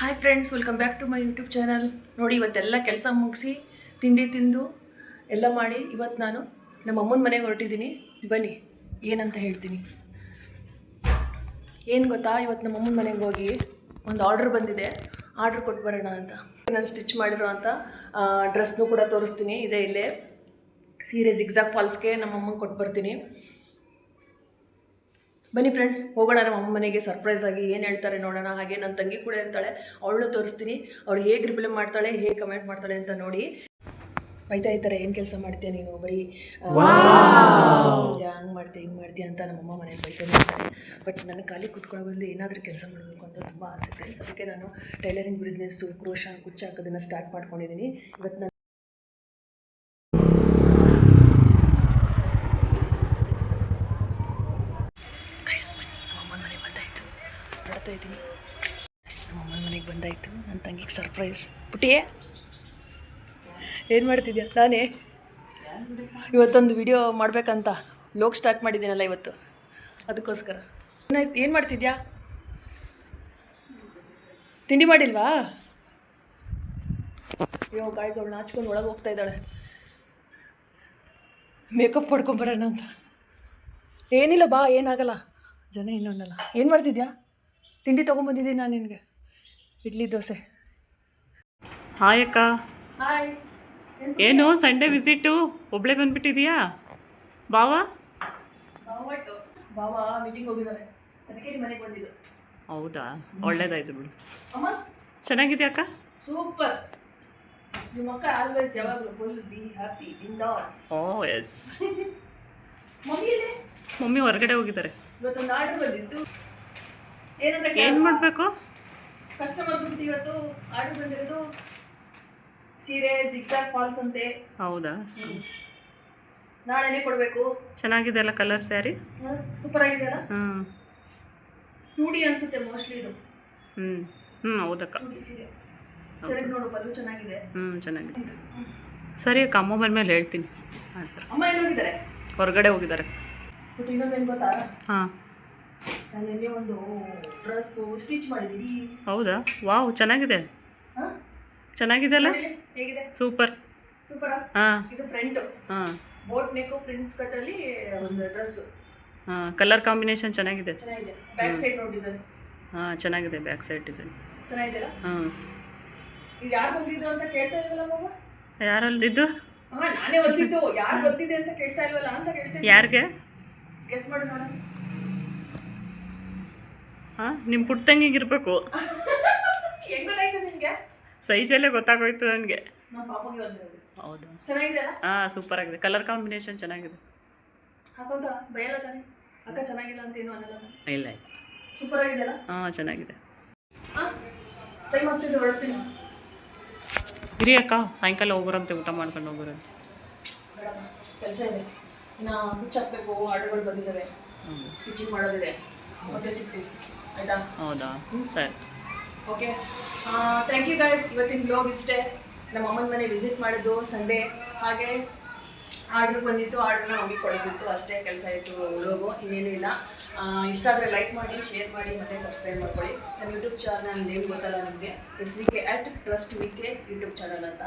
Hi friends welcome back to my YouTube channel ನೋಡಿ, ಇವತ್ತೆಲ್ಲ ಕೆಲಸ ಮುಗಿಸಿ, ತಿಂಡಿ ತಿಂದು ಎಲ್ಲ ಮಾಡಿ ಇವತ್ತು ನಾನು ನಮ್ಮ ಅಮ್ಮನ ಮನೆಗೆ ಹೊರಟಿದ್ದೀನಿ. ಬನ್ನಿ, ಏನಂತ ಹೇಳ್ತೀನಿ. ಏನು ಗೊತ್ತಾ? ಇವತ್ತು ನಮ್ಮ ಅಮ್ಮನ ಮನೆಗೆ ಹೋಗಿ ಒಂದು ಆರ್ಡ್ರ್ ಬಂದಿದೆ. ಆರ್ಡ್ರ್ ಕೊಟ್ಟು ಬರೋಣ ಅಂತ. ನಾನು ಸ್ಟಿಚ್ ಮಾಡಿರೋ ಅಂತ ಡ್ರೆಸ್ನು ಕೂಡ ತೋರಿಸ್ತೀನಿ. ಇದೆ ಇಲ್ಲೇ. ಸೀರೆ ಜಿಗ್ಜಾಗ್ ಫಾಲ್ಸ್ಗೆ ನಮ್ಮ ಅಮ್ಮಂಗೆ ಕೊಟ್ಟು ಬರ್ತೀನಿ. ಬನ್ನಿ ಫ್ರೆಂಡ್ಸ್ ಹೋಗೋಣ ನಮ್ಮ ಅಮ್ಮ ಮನೆಗೆ ಸರ್ಪ್ರೈಸ್ ಆಗಿ ಏನು ಹೇಳ್ತಾರೆ ನೋಡೋಣ ಹಾಗೆ ನನ್ನ ತಂಗಿ ಕೂಡ ಇರ್ತಾಳೆ ಅವಳು ತೋರಿಸ್ತೀನಿ. ಅವಳು ಹೇಗೆ ರಿಪ್ಲೈ ಮಾಡ್ತಾಳೆ ಹೇಗೆ ಕಮೆಂಟ್ ಮಾಡ್ತಾಳೆ ಅಂತ ನೋಡಿ. ಬೈತಾ ಇರ್ತಾರೆ ಏನು ಕೆಲಸ ಮಾಡ್ತೀಯ ನೀನು? ಬರೀ ಹಂಗೆ ಮಾಡ್ತೀಯ ಹಿಂಗೆ ಮಾಡ್ತೀಯ ಅಂತ ನಮ್ಮಮ್ಮ ಮನೆಗೆ ಬೈತಾನೆ ಇರ್ತಾರೆ. ಬಟ್ ನನಗೆ ಖಾಲಿ ಕುತ್ಕೊಳ್ಳೋ ಬಂದು ಏನಾದರೂ ಕೆಲಸ ಮಾಡಬೇಕು ಅಂತ ತುಂಬ ಆಸೆ ಫ್ರೆಂಡ್ಸ್ ಅದಕ್ಕೆ ನಾನು ಟೈಲರಿಂಗ್ ಬಿಸ್ನೆಸ್ಸು ಕ್ರೋಶ ಕುಚ್ಚ ಹಾಕೋದನ್ನು ಸ್ಟಾರ್ಟ್ ಮಾಡ್ಕೊಂಡಿದ್ದೀನಿ ಇವತ್ತು ನಾನು ಗೈಸ್ ಬನ್ನಿ ನಮ್ಮ ಅಮ್ಮನ ಮನೆಗೆ ಬಂದಾಯಿತು ನೋಡ್ತಾ ಇದ್ದೀನಿ. ನಮ್ಮ ಅಮ್ಮನ ಮನೆಗೆ ಬಂದಾಯಿತು. ನನ್ನ ತಂಗಿಗೆ ಸರ್ಪ್ರೈಸ್ ಪುಟ್ಟಿಯೇ, ಏನು ಮಾಡ್ತಿದ್ಯಾ? ನಾನೇ. ಇವತ್ತೊಂದು ವಿಡಿಯೋ ಮಾಡಬೇಕಂತ ಲೋಕ್ ಸ್ಟಾರ್ಟ್ ಮಾಡಿದ್ದೀನಲ್ಲ ಇವತ್ತು. ಅದಕ್ಕೋಸ್ಕರ. ಏನು ಮಾಡ್ತಿದ್ಯಾ? ತಿಂಡಿ ಮಾಡಿಲ್ವಾ? ಅಯ್ಯೋ ಗಾಯ್ಸ್ ಅವಳು ನಾಚ್ಕೊಂಡು ಒಳಗೆ ಹೋಗ್ತಾ ಇದ್ದಾಳೆ. ಮೇಕಪ್ ಮಾಡ್ಕೊಂಬರೋಣ ಅಂತ. ಏನಿಲ್ಲ ಬಾ, ಏನಾಗಲ್ಲ. ಜನ ಇನ್ನೊಂದಲ್ಲ ಏನು ಮಾಡ್ತಿದ್ಯಾ? ತಿಂಡಿ ತೊಗೊಂಬಂದಿದ್ದೀನಿ ನಾನು ನಿನಗೆ. ಇಡ್ಲಿ ದೋಸೆ. ಹಾಯ್ ಅಕ್ಕ. ಹಾಯ್ ಏನು ಸಂಡೇ ವಿಸಿಟು ಒಬ್ಳೆ ಬಂದ್ಬಿಟ್ಟಿದೀಯಾ? ಬಾವ? ಬಾವ ಮೀಟಿಂಗ್ ಹೋಗಿದ್ದಾರೆ ಅದಕ್ಕೆ ಮನೆಗೆ ಬಂದಿದ್ದು. ಹೌದಾ? ಒಳ್ಳೇದಾಯ್ತು ಬಿಡು. ಅಮ್ಮ? ಚೆನ್ನಾಗಿದ್ಯಾ ಅಕ್ಕ? ಸೂಪರ್. ನಿಮ್ಮ ಅಕ್ಕ ಆಲ್ವೇಸ್ ಯಾವಾಗಲೂ ಫುಲ್ ಬಿ ಹ್ಯಾಪಿ ಬಿಂದಾಸ್ ಓ ಎಸ್ ಮಮ್ಮಿ ಮಮ್ಮಿ ಹೊರಗಡೆ ಹೋಗಿದ್ದಾರೆ. ಇವತ್ತು ಆರ್ಡರ್ ಬಂದಿತ್ತು. ಏನಂತ ಏನು ಮಾಡಬೇಕು? ಕಸ್ಟಮರ್ ಬಂದು ಇವತ್ತು ಆರ್ಡರ್ ಬಂದಿರೋದು ಸೀರೆ ಜಿಗ್ಸಾಗ್ ಫಾಲ್ಸ್ ಅಂತೆ. ಹೌದಾ? ನಾಳೆನೇ ಕೊಡಬೇಕು. ಚೆನ್ನಾಗಿದೆ ಅಲ್ಲ ಕಲರ್ ಸ್ಯಾರಿ ಸೂಪರ್ ಆಗಿದೆಯಲ್ಲ? ಹ್ಞೂ ಟೂ ಡಿ ಅನ್ಸುತ್ತೆ ಮೋಸ್ಟ್ಲಿ ಇದು. ಹ್ಞೂ ಹ್ಞೂ ಹೌದಕ್ಕ. ಟೂ ಡಿ ಸೀರೆ. ಸರಿ ನೋಡು ಪಲ್ಲು ಚೆನ್ನಾಗಿದೆ. ಹ್ಞೂ ಚೆನ್ನಾಗಿದೆ. ಸರಿ ಅಕ್ಕ ಅಮ್ಮ ಬಂದ್ಮೇಲೆ ಹೇಳ್ತೀನಿ. ಆಯ್ತು. ಅಮ್ಮ ಏನು ಹೋಗಿದ್ದಾರೆ ಹೊರಗಡೆ ಹೋಗಿದ್ದಾರೆ. ಬಟ್ ಏನು ಗೊತ್ತಾ? ಹಾಂ. ನಾನು ನಿನ್ನೆ ಒಂದು ಡ್ರೆಸ್ಸು ಸ್ಟಿಚ್ ಮಾಡಿದ್ದೀನಿ ಹೌದಾ? ವಾವ್ ಚೆನ್ನಾಗಿದೆ. ಹಾಂ? ಚೆನ್ನಾಗಿದೆ ಅಲ್ಲ? ಹೇಗಿದೆ? ಸೂಪರ್ ಸೂಪರಾ ಹಾಂ. ಇದು ಫ್ರಂಟ್ ಹಾಂ. ಬೋಟ್ ನೆಕ್ ಫ್ರಿಂಟ್ಸ್ ಕಟ್ಟಲ್ಲಿ ಒಂದು ಡ್ರೆಸ್ ಹಾಂ ಕಲರ್ ಕಾಂಬಿನೇಷನ್ ಚೆನ್ನಾಗಿದೆ. ಚೆನ್ನಾಗಿದೆ. ಬ್ಯಾಕ್ ಸೈಡ್ ನೋಡಿ ಡಿಸೈನ್ ಹಾಂ ಚೆನ್ನಾಗಿದೆ ಬ್ಯಾಕ್ ಸೈಡ್ ಡಿಸೈನ್ ಚೆನ್ನಾಗಿದೆ ಹಾಂ. ಇದು ಯಾರು ಹೊಲ್ದಿದ್ದು ಅಂತ ಕೇಳ್ತಾ ಇಲ್ವಲ್ಲ ಯಾರು ಯಾರಲ್ದಿದ್ದು ಹಾ ನಾನೇ ಹೊಲ್ದಿದ್ದು. ಯಾರು ಹೊಲ್ದಿದೆ ಅಂತ ಕೇಳ್ತಾ ಇಲ್ವಲ್ಲ ಅಂತ ಕೇಳ್ತಾ ಯಾರಿಗೆ? ಗೆಸ್ ಮಾಡಿ ನೋಡೋಣ ಹಾಂ ನಿಮ್ಮ ಪುಟ್ಟ ಇರಬೇಕು ನಿಮಗೆ ಸೈಜಲ್ಲೇ ಗೊತ್ತಾಗೋಯ್ತು ನನಗೆ. ಹೌದು. ಹಾಂ ಸೂಪರ್ ಆಗಿದೆ. ಕಲರ್ ಕಾಂಬಿನೇಷನ್ ಚೆನ್ನಾಗಿದೆ. ಇಲ್ಲ ಹಾಂ ಚೆನ್ನಾಗಿದೆ. ಇರಿ ಅಕ್ಕ ಸಾಯಂಕಾಲ ಹೋಗೋರಂತೆ ಊಟ ಮಾಡ್ಕೊಂಡು ಹೋಗೋರಂತೆ ಕೆಲಸ ಇದೆ. ಇನ್ನು ಹುಚ್ಚಾಕ್ಬೇಕು ಆರ್ಡರ್ಗಳು ಬಂದಿದ್ದಾವೆ. ಸ್ಟಿಚಿಂಗ್ ಮಾಡೋದಿದೆ. ಮತ್ತೆ ಸಿಗ್ತೀವಿ. ಆಯ್ತಾ? ಹೌದಾ? ಸರಿ. ಓಕೆ. ಥ್ಯಾಂಕ್ ಯು ಗೈಸ್ ಇವತ್ತಿನ ಬ್ಲಾಗ್ ಇಷ್ಟೇ. ನಮ್ಮ ಅಮ್ಮನ ಮನೆ ವಿಸಿಟ್ ಮಾಡಿದ್ದು ಸಂಡೇ ಹಾಗೆ ಆರ್ಡ್ರ್ ಬಂದಿತ್ತು ಆರ್ಡ್ರನ್ನ ಮಮ್ಮಿ ಕೊಡೋದಿತ್ತು ಅಷ್ಟೇ ಕೆಲಸ ಇತ್ತು ಬ್ಲಾಗು ಇನ್ನೇನೂ ಇಲ್ಲ. ಇಷ್ಟ ಆದರೆ ಲೈಕ್ ಮಾಡಿ ಶೇರ್ ಮಾಡಿ ಮತ್ತು ಸಬ್ಸ್ಕ್ರೈಬ್ ಮಾಡ್ಕೊಳ್ಳಿ. ನನ್ನ ಯೂಟ್ಯೂಬ್ ಚಾನಲ್ ನೇಮ್ ಗೊತ್ತಲ್ಲ ನಿಮಗೆ? S V K at trust V K YouTube channel ಅಂತ.